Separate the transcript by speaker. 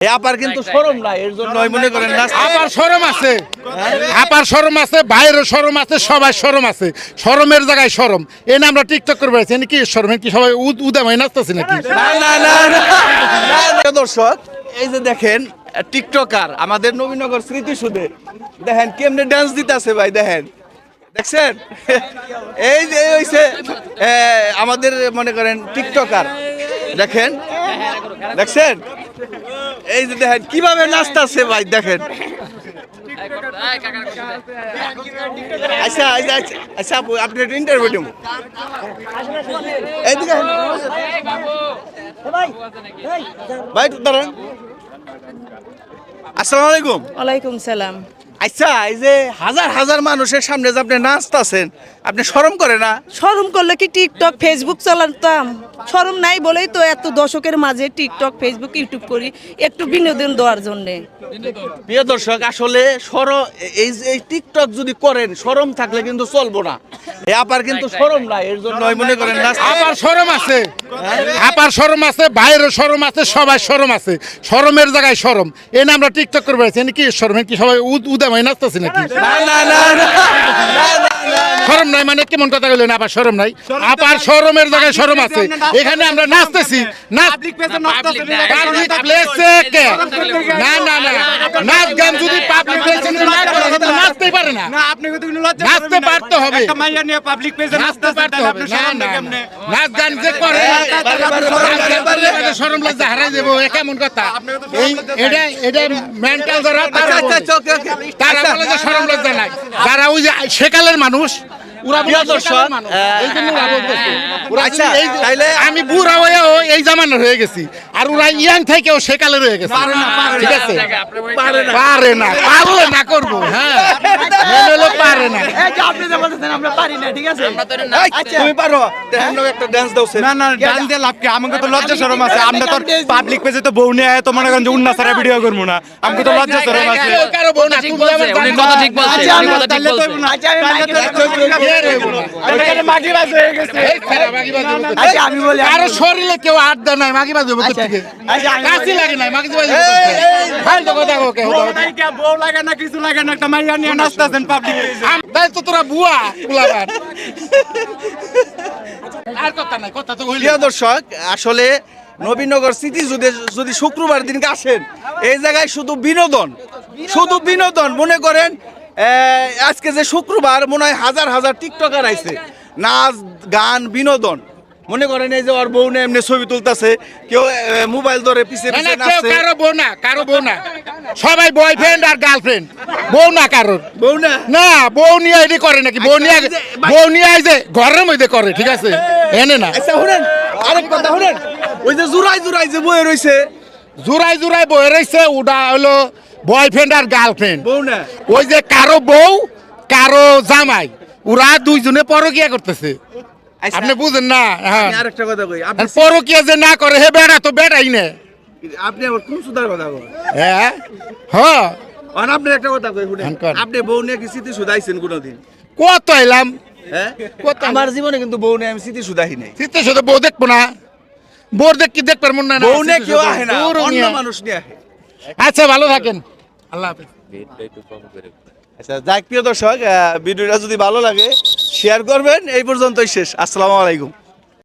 Speaker 1: আপার কিন্তু শরম নাই এর জন্য মনে করেন না।
Speaker 2: আপার সরম আছে। আপার সরম আছে সরম আছে সবাই সরম আছে। জায়গায় সরম এনে আমরা টিকটক করে বেড়াচ্ছি কি সরম কি সবাই উদ- উদামাই নাচতেছি নাকি?
Speaker 1: না না না না, না, না। দর্শক এই যে দেখেন টিকটকার আমাদের নবীনগর স্মৃতি সুদে দেখেন কেমনে ডান্স দিতেছে ভাই দেখেন। দেখছেন? এই যে হইছে এ, আমাদের মনে করেন টিকটকার। দেখেন? দেখছেন? এই যে দেখেন কীভাবে নাচতেছে ভাই দেখেন। আচ্ছা আচ্ছা আচ্ছা, আচ্ছা ভাই আলাইকুম।
Speaker 3: ওয়ালাইকুম সালাম।
Speaker 1: আচ্ছা এই যে হাজার হাজার মানুষের সামনে যে আপনি নাচতেছেন আপনি শরম করে না?
Speaker 3: শরম করলে কি টিকটক ফেসবুক চালাতাম? শরম নাই বলেই তো এত দশকের মাঝে টিকটক ফেসবুক ইউটিউব করি একটু বিনোদন দেওয়ার জন্যে।
Speaker 1: প্রিয় দর্শক আসলে সর এই যে এই টিকটক যদি করেন শরম থাকলে কিন্তু চলবো না। এ আপার কিন্তু শরম নাই। এর জন্য মনে করেন না
Speaker 2: আপার সরম আছে। আপার সরম আছে বাইরের সরম আছে সবাই সরম আছে। সরমের জায়গায় সরম এনে আমরা টিকটক করে বেড়াচ্ছি এনে কি সরম কি সবাই উদ- উদামাই নাচতেছি নাকি
Speaker 1: না না না না, না, না, না।
Speaker 2: সরম নাই মানে কেমন কথা বললেন আপার সরম নাই? আপার সরমের জায়গায় সরম আছে। এখানে আমরা নাচতেছি। নাচ পাবলিক প্লেসে কে? না। না না নাচ গান যদি পাবলিক প্লেসে না করে তাহলে নাচতেই পারে না।
Speaker 4: না আপনি কিন্তু কোনো লজ্জা
Speaker 2: নাচতে পারতে হবে।
Speaker 4: একটা মাইয়া নিয়ে পাবলিক পেজে
Speaker 2: নাচতে
Speaker 4: নাচতে
Speaker 2: পারতে হবে। না না। নাচ গান যে করে। সরম লজ্জা হারাই দেবো এ কেমন কথা? এই এটা এটা মেন্টাল যারা তারা বলে। যে সরম লজ্জা নাই। যারা ওই যে সেকালের মানুষ
Speaker 1: আচ্ছা,
Speaker 2: আমি বুড়া হয়েও এই জামানার হয়ে গেছি। আর ওরা ইয়াং থেকেও সেকালে রয়ে গেছে। ঠিক আছে?
Speaker 1: পারে না।
Speaker 2: পারে না করব হ্যাঁ। পারে না। করব হলে পারে না
Speaker 1: এই, তুমি পারো দেখেন একটা ডান্স দাও
Speaker 4: না না ডান দিয়ে লাভ কি? আমাকে তো লজ্জা শরম আছে। আমরা তো পাবলিক পেজে তো বউ নিয়ে তো মনে করেন যে উন্না সারা ভিডিও করব না। আমাকে তো লজ্জা শরম আছে।
Speaker 2: কেউ কারও বউ না, তুমি যেমন
Speaker 5: কথা ঠিক বলছে
Speaker 4: আচ্ছা,
Speaker 5: কথা ঠিক বলছে।
Speaker 2: কারও শরীরে কেউ আড্ডা নাই? কাশি লাগে নাই। ফালতু কথা
Speaker 4: বউ না কিছু লাগে না একটা মাইয়া নিয়ে নাচতেছেন পাবলিক
Speaker 2: তাই তো তোরা
Speaker 1: দর্শক, আসলে নবীনগর সিটি যদি যদি শুক্রবার দিনকে আসেন, এই জায়গায় শুধু বিনোদন শুধু বিনোদন, মনে করেন আজকে যে শুক্রবার, মনে হয় হাজার হাজার টিকটকার আইছে। নাচ, গান, বিনোদন। মনে করেন এই যে ওর বউ না এমনি ছবি তুলতেছে কেউ মোবাইল ধরে পিছে
Speaker 2: না কেউ কারও বউ না কারও বউ না। সবাই বয়ফ্রেন্ড আর গার্লফ্রেন্ড বউ না কারোর।
Speaker 1: বউ না?
Speaker 2: না বউ নিয়ে এটি করে নাকি? বউ নিয়ে
Speaker 1: আচ্ছা,
Speaker 2: বউ নিয়ে আই যে ঘরের মধ্যে করে ঠিক আছে? এনে না।
Speaker 1: আচ্ছা শুনেন আরেক কথা শুনেন। ওই যে জুরাই জুরাই যে বয়ে রইছে।
Speaker 2: জুরাই জুরাই বয়ে রয়েছে ওটা হলো বয়ফ্রেন্ড আর গার্লফ্রেন্ড
Speaker 1: বউ না?
Speaker 2: ওই যে কারও বউ কারও জামাই ওরা দুইজনে পরকিয়া করতেছে। আপনি বুঝেন না হ্যাঁ।
Speaker 1: আমি আরেকটা কথা কই আপনি
Speaker 2: পরকিয়া যে না করে হে বেড়া তো বেড়াই না।
Speaker 1: আপনি আবার কোন সুদার কথা কই
Speaker 2: হ্যাঁ হ্যাঁ
Speaker 1: আর আপনি একটা কথা কই শুনেন।
Speaker 2: হ্যাঁ,
Speaker 1: আপনি বউ নিয়ে কি স্মৃতি সুদাইছেন কোনোদিন?
Speaker 2: কত এলাম
Speaker 1: হ্যাঁ?
Speaker 2: কত
Speaker 1: আমার জীবনে কিন্তু বউ নিয়ে আমি স্মৃতি সুদাহি নাই।
Speaker 2: শীতে শুধু বউ দেখব না। বউ দেখ কি দেখবার মন না না,
Speaker 1: বউ নিয়ে কেউ আহে না অন্য মানুষ নিয়ে আহে।
Speaker 2: আচ্ছা ভালো থাকেন। আল্লাহ হাফেজ।
Speaker 1: আচ্ছা যাক প্রিয় দর্শক ভিডিওটা যদি ভালো লাগে শেয়ার করবেন এই পর্যন্তই শেষ। আসসালামু আলাইকুম।